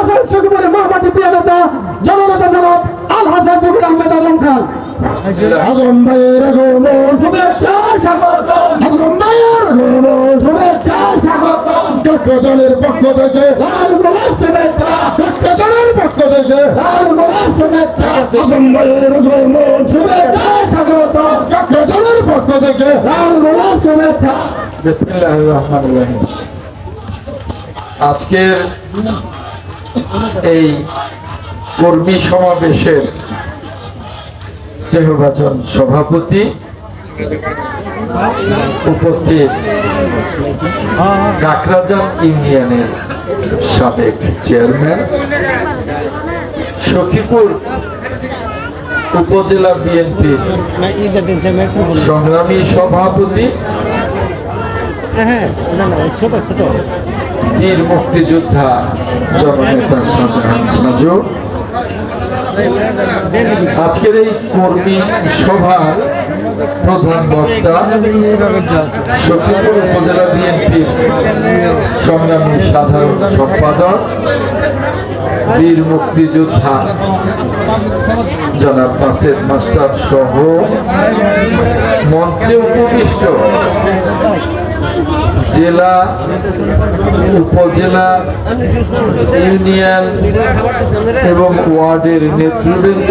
মহাশয় সচিবের মহামাটি প্রিয় নেতা জননেতা জনাব আল হাসান ফকির আহমেদ আজম খান। আজম ভাইয়ের আগমন। শুভেচ্ছা স্বাগত ভাইয়ের শুভেচ্ছা স্বাগত চক্রজনের পক্ষ থেকে। লাল গোলাপ শুভেচ্ছা। চক্রজনের পক্ষ থেকে। লাল গোলাপ শুভেচ্ছা। আজম ভাইয়ের শুভেচ্ছা স্বাগত চক্রজনের পক্ষ থেকে। লাল গোলাপ শুভেচ্ছা। বিসমিল্লাহির রহমানির রহিম। আজকের এই কর্মী সমাবেশের স্নেহভাজন সভাপতি উপস্থিত কাকরাজান ইউনিয়নের সাবেক চেয়ারম্যান, সখীপুর উপজেলা বলে সংগ্রামী সভাপতি হ্যাঁ না না, ছোট ছোট। বীর মুক্তিযোদ্ধা জননেতা শাহজাহান আজকের এই কর্মী সভার প্রধান বক্তা সখীপুর উপজেলা বিএনপির সংগ্রামী সাধারণ সম্পাদক, বীর মুক্তিযোদ্ধা জনাব ফাসেদ মাস্টার সহ মঞ্চে উপবিষ্ট জেলা, উপজেলা, ইউনিয়ন এবং ওয়ার্ডের নেতৃবৃন্দ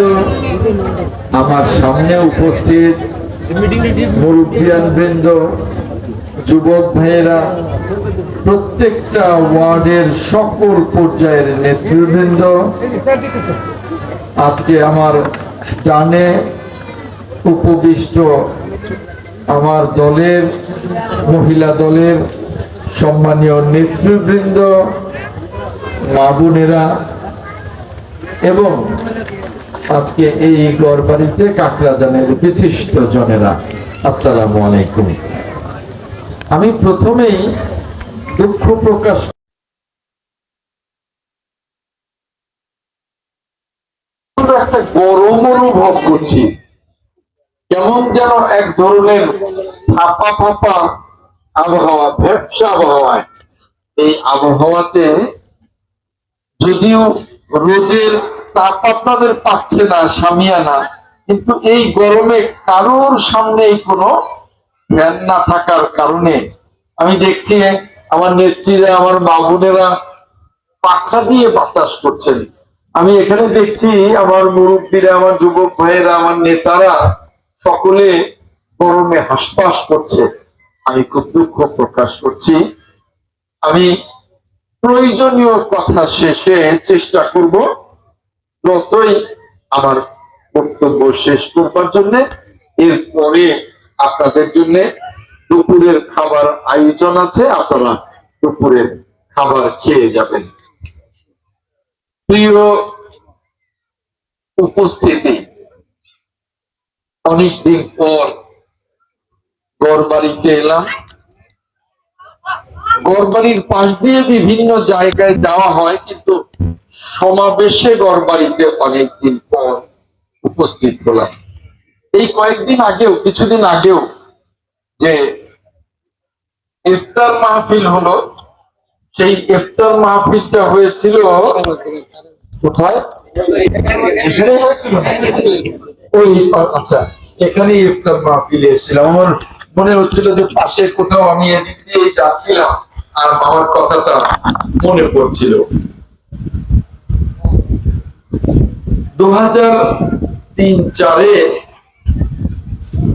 আমার সামনে উপস্থিত মুরব্বিয়ান বৃন্দ, যুবক ভাইয়েরা, প্রত্যেকটা ওয়ার্ডের সকল পর্যায়ের নেতৃবৃন্দ, আজকে আমার ডানে উপবিষ্ট আমার দলের, মহিলা দলের সম্মানীয় নেতৃবৃন্দ, মা বোনেরা এবং আজকে এই গড়বাড়িতে কাকরাজানের বিশিষ্ট জনেরা। আসসালামু আলাইকুম। আমি প্রথমেই দুঃখ প্রকাশ একটা গরম অনুভব করছি। কেমন যেন এক ধরনের ফাঁপা ফাঁপা আবহাওয়া ভ্যাবসা আবহাওয়ায়। এই আবহাওয়াতে যদিও রোদের তাপ আপনাদের পাচ্ছে না সামিয়ানা কিন্তু এই গরমে কারোর সামনেই কোনো ফ্যান না থাকার কারণে আমি দেখছি আমার নেত্রীরা, আমার বাবুনেরা পাখা দিয়ে বাতাস করছেন। আমি এখানে দেখছি আমার মুরব্বীরা, আমার যুবক ভাইয়েরা, আমার নেতারা সকলে গরমে হাসপাস করছে। আমি খুব দুঃখ প্রকাশ করছি। আমি প্রয়োজনীয় কথা শেষে চেষ্টা করব যতই আমার বক্তব্য শেষ করবার জন্য, এরপরে আপনাদের জন্য দুপুরের খাবার আয়োজন আছে, আপনারা দুপুরের খাবার খেয়ে যাবেন। প্রিয় উপস্থিতি অনেকদিন পর গড় বাড়িতে এলাম। গড়বাড়ির পাশ দিয়ে বিভিন্ন জায়গায় যাওয়া হয়, কিন্তু সমাবেশে গড়বাড়িতে অনেকদিন পর উপস্থিত হলাম। এই কয়েকদিন আগেও, কিছুদিন আগেও যে ইফতার মাহফিল হলো, সেই ইফতার মাহফিলটা হয়েছিল কোথায়? আচ্ছা। এখানে ইফতার মাহফিলে এসেছিলাম। আমার মনে হচ্ছিল যে পাশে কোথাও আমি এদিক দিয়ে যাচ্ছিলাম, আর আমার কথাটা মনে পড়ছিল। দু হাজার তিন চারে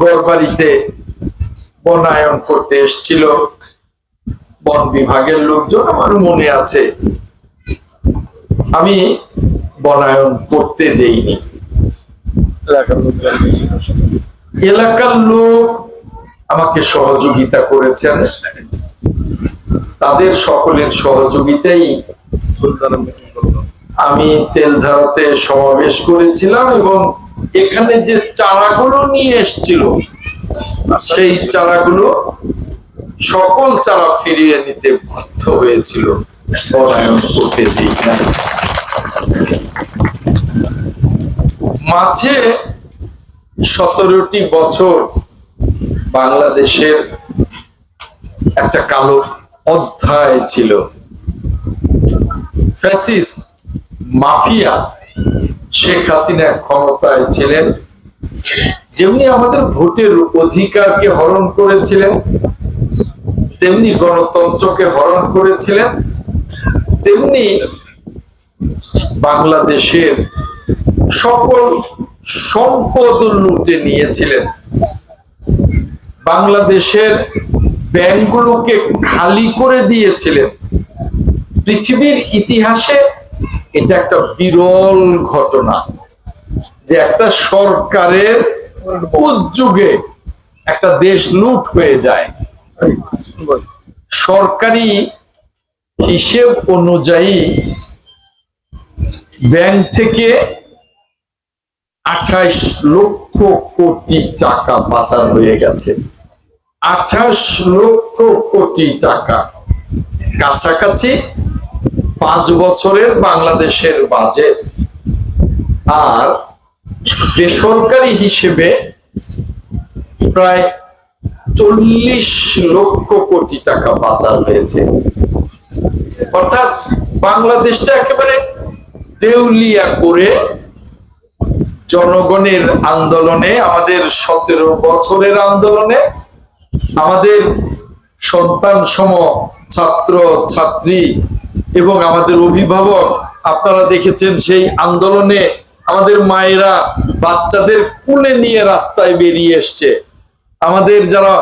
গড়বাড়িতে বনায়ন করতে এসেছিল বন বিভাগের লোকজন, আমার মনে আছে। আমি বনায়ন করতে দেইনি। এলাকার লোক আমাকে সহযোগিতা করেছেন। তাদের সকলের সহযোগিতাই আমি তেলধারাতে সমাবেশ করেছিলাম এবং এখানে যে চারাগুলো নিয়ে এসছিল, সেই চারাগুলো সকল চারা ফিরিয়ে নিতে বাধ্য হয়েছিল। বনায়ন করতে দিই। মাঝে সতেরোটি বছর বাংলাদেশের একটা কালো অধ্যায় ছিল। ফ্যাসিস্ট মাফিয়া শেখ হাসিনা ক্ষমতায় ছিলেন। যেমনি আমাদের ভোটের অধিকারকে হরণ করেছিলেন, তেমনি গণতন্ত্রকে হরণ করেছিলেন, তেমনি বাংলাদেশের সকল সম্পদ লুটে নিয়েছিলেন। বাংলাদেশের ব্যাংকগুলোকে খালি করে দিয়েছিলেন। পৃথিবীর ইতিহাসে এটা একটা বিরল ঘটনা যে একটা সরকারের উদ্যোগে একটা দেশ লুট হয়ে যায়। সরকারি হিসেব অনুযায়ী ব্যাংক থেকে আঠাইশ লক্ষ কোটি টাকা পাচার হয়ে গেছে। আঠাশ লক্ষ কোটি টাকা। কাছাকাছি পাঁচ বছরের বাংলাদেশের বাজেট। আর বেসরকারি হিসেবে প্রায় চল্লিশ লক্ষ কোটি টাকা পাচার হয়েছে। অর্থাৎ বাংলাদেশটা একেবারে দেউলিয়া করে জনগণের আন্দোলনে, আমাদের সতেরো বছরের আন্দোলনে, আমাদের সন্তান সম ছাত্র, ছাত্রী এবং আমাদের অভিভাবক, আপনারা দেখেছেন সেই আন্দোলনে আমাদের মায়েরা বাচ্চাদের কুলে নিয়ে রাস্তায় বেরিয়ে এসছে। আমাদের যারা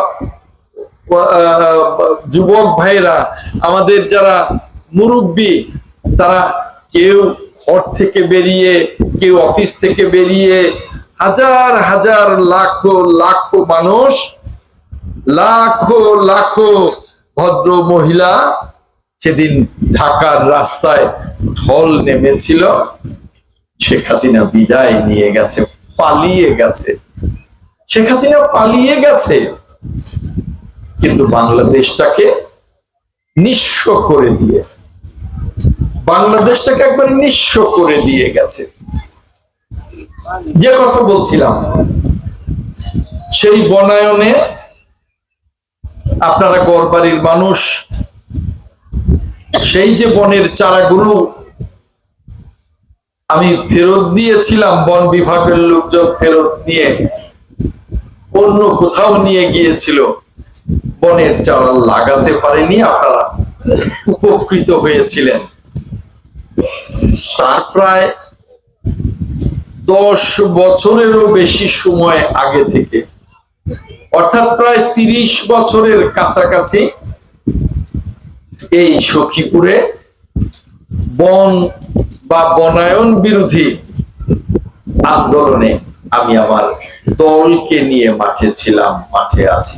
যুবক ভাইরা আমাদের যারা মুরব্বী, তারা কেউ ঘর থেকে বেরিয়ে, কেউ অফিস থেকে বেরিয়ে, হাজার হাজার লাখো লাখো মানুষ, লাখো লাখো ভদ্র মহিলা সেদিন ঢাকার রাস্তায় ঢল নেমেছিল। শেখ হাসিনা বিদায় নিয়ে গেছে, পালিয়ে গেছে। শেখ হাসিনা পালিয়ে গেছে। কিন্তু বাংলাদেশটাকে নিঃস্ব করে দিয়ে বাংলাদেশটাকে একবার নিঃস্ব করে দিয়ে গেছে। যে কথা বলছিলাম, সেই বনায়নে আপনারা গড়বাড়ির মানুষ, সেই যে বনের চারাগুলো আমি ফেরত দিয়েছিলাম, বন বিভাগের লোকজন ফেরত নিয়ে, অন্য কোথাও নিয়ে গিয়েছিল, বনের চারা লাগাতে পারেনি আপনারা। উপকৃত হয়েছিলেন। তার প্রায় দশ বছরেরও বেশি সময় আগে থেকে। অর্থাৎ প্রায় তিরিশ বছরের কাছাকাছি এই সখীপুরে বন বা বনায়ন বিরোধী আন্দোলনে আমি আমার দলকে নিয়ে মাঠে ছিলাম, মাঠে আছি।